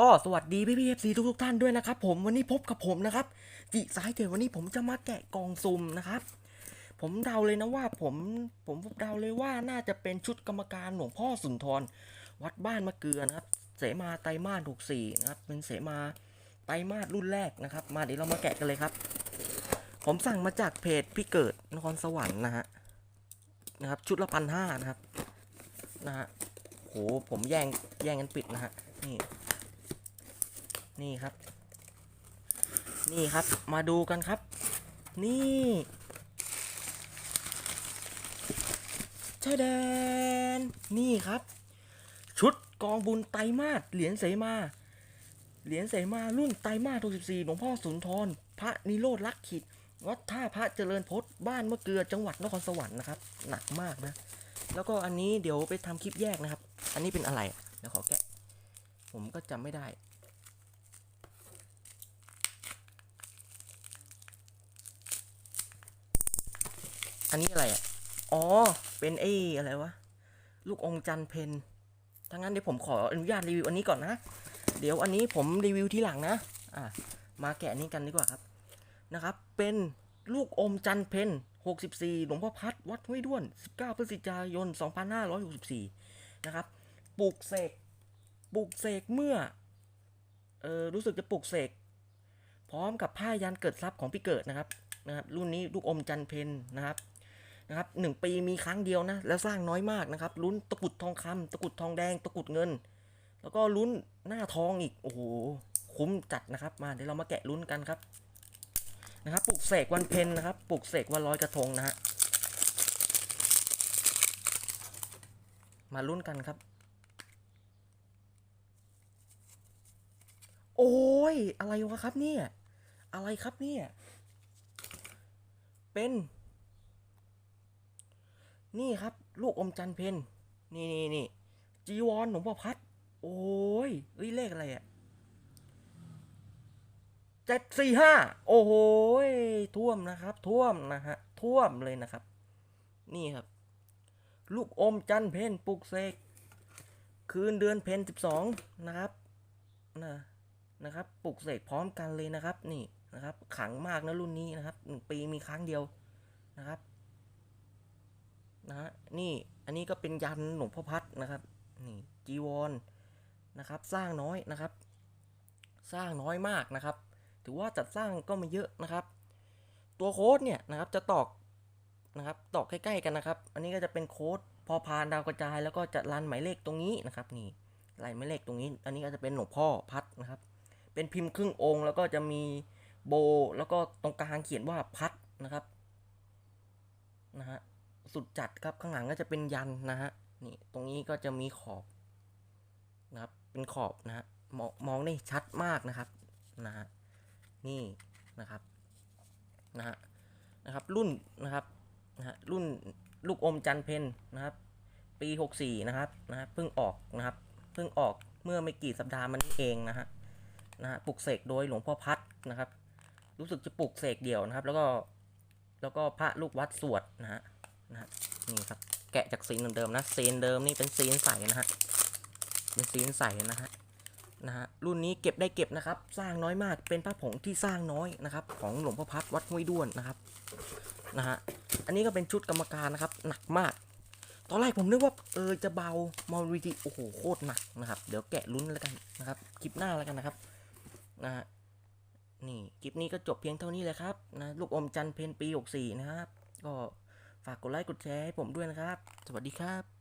ก็สวัสดีพี่พี่เอฟซีทุกทุกๆท่านด้วยนะครับผมวันนี้พบกับผมนะครับจิสายเทวันนี้ผมจะมาแกะกล่องซุ่มนะครับ ผมเดาเลยนะว่าผมผมเดาเลยว่าน่าจะเป็นชุดกรรมการหลวงพ่อสุนทร วัดบ้านมะเกลือนะครับ เสมาไตมาสถูกสี่นะครับเป็นเสมาไตมาสรุ่นแรกนะครับ มาเดี๋ยวเรามาแกะกันเลยครับ ผมสั่งมาจากเพจพี่เกิดนครสวรรค์นะฮะนะครับชุดละพันห้านะครับนะฮะโหผมแย่งแย่งกันปิดนะฮะนี่ นี่ครับ นี่ครับมาดูกันครับ นี่ชายแดน นี่ครับ ชุดกองบุญไตมาสเหรียญเสมา เหรียญเสมารุ่นไตมาส64หลวงพ่อสุนทร พระนิโรธลักขิดวัดท่าพระเจริญพจน์บ้านมะเกลือจังหวัดนครสวรรค์นะครับ หนักมากนะ แล้วก็อันนี้เดี๋ยวไปทำคลิปแยกนะครับ อันนี้เป็นอะไรเดี๋ยวขอแกะ ผมก็จำไม่ได้ อันนี้อะไรอะ อ๋อ เป็นไอ้อะไรวะ ลูกองจันเพนถ้างั้นเดี๋ยวผมขออนุญาตรีวิวอันนี้ก่อนนะ เดี๋ยวอันนี้ผมรีวิวทีหลังนะ อะ มาแกะนี้กันดีกว่าครับ นะครับ เป็นลูกอมจันเพน64 หลวงพ่อพัด วัดห้วยด้วน 19 พฤศจิกายน 2564 นะครับ ปลูกเสก ปลูกเสกเมื่อ เออรู้สึกจะปลูกเสก พร้อมกับผ้ายันเกิดทรัพย์ของพี่เกิดนะครับ นะครับ รุ่นนี้ลูกอมจันเพนนะครับ นะครับหนึ่งปีมีครั้งเดียวนะ แล้วสร้างน้อยมากนะครับ ลุ้นตะกุดทองคำตะกุดทองแดง ตะกุดเงิน แล้วก็ลุ้นหน้าทองอีก โอ้โห คุ้มจัดนะครับ มาเดี๋ยวเรามาแกะลุ้นกันครับนะครับปลูกเสกวันเพ็ญนะครับปลูกเสกวันลอยกระทงนะฮะ มาลุ้นกันครับ โอ้ย อะไรวะครับเนี่ย อะไรครับเนี่ย เป็น นี่ครับ ลูกอมจันเพนนี่นี่นี่จีวรหลวงพ่อพัด โอ้ยเอ้ยเลขอะไรอะเจ็ดสี่ห้าโอ้โหท่วมนะครับ ท่วมนะฮะท่วมเลยนะครับ นี่ครับ ลูกอมจันเพนปลุกเสกคืนเดือนเพนสิบสองนะครับนะนะครับปลุกเสกพร้อมกันเลยนะครับ นี่นะครับ ขังมากนะรุ่นนี้นะครับหนึ่งปีมีครั้งเดียวนะครับ นะฮะนี่อันนี้ก็เป็นยันหลวงพ่อพัดนะครับนี่จีวรนะครับสร้างน้อยนะครับ สร้างน้อยมากนะครับ ถือว่าจัดสร้างก็ไม่เยอะนะครับ ตัวโค้ดเนี่ยนะครับจะตอกนะครับตอกใกล้ๆกันนะครับ อันนี้ก็จะเป็นโค้ดพอพานดาวกระจายแล้วก็จะรันหมายเลขตรงนี้นะครับนี่ลายหมายเลขตรงนี้ อันนี้ก็จะเป็นหลวงพ่อพัดนะครับ เป็นพิมพ์ครึ่งองค์ แล้วก็จะมีโบ แล้วก็ตรงกลางเขียนว่าพัดนะครับนะฮะ สุดจัดครับข้างหลังก็จะเป็นยันนะฮะนี่ตรงนี้ก็จะมีขอบนะครับเป็นขอบนะฮะมองมองได้ชัดมากนะครับนะฮะนี่นะครับนะฮะนะครับรุ่นนะครับนะฮะรุ่นลูกอมจันเพนนะครับ ปี 64 นะครับนะฮะเพิ่งออกนะครับเพิ่งออกเมื่อไม่กี่สัปดาห์มานี้เองนะฮะนะฮะปลุกเสกโดยหลวงพ่อพัดนะครับ รู้สึกจะปลุกเสกเดี่ยวนะครับ แล้วก็แล้วก็พระลูกวัดสวดนะฮะ นะฮะนี่ครับแกะจากซีนเดิมๆนะซีนเดิมนี่เป็นซีนใสนะฮะเป็นซีนใสนะฮะนะฮะรุ่นนี้เก็บได้เก็บนะครับ สร้างน้อยมากเป็นพระผงที่สร้างน้อยนะครับ ของหลวงพ่อพัดวัดห้วยด้วนนะครับนะฮะอันนี้ก็เป็นชุดกรรมการนะครับ หนักมาก ตอนแรกผมนึกว่าเออจะเบามองวีทีโอ้โหโคตรหนักนะครับเดี๋ยวแกะลุ้นแล้วกันนะครับคลิปหน้าแล้วกันนะครับนะฮะนี่คลิปนี้ก็จบเพียงเท่านี้เลยครับนะลูกอมจันเพนปี64นะครับก็ ฝากกดไลค์กดแชร์ให้ผมด้วยนะครับ สวัสดีครับ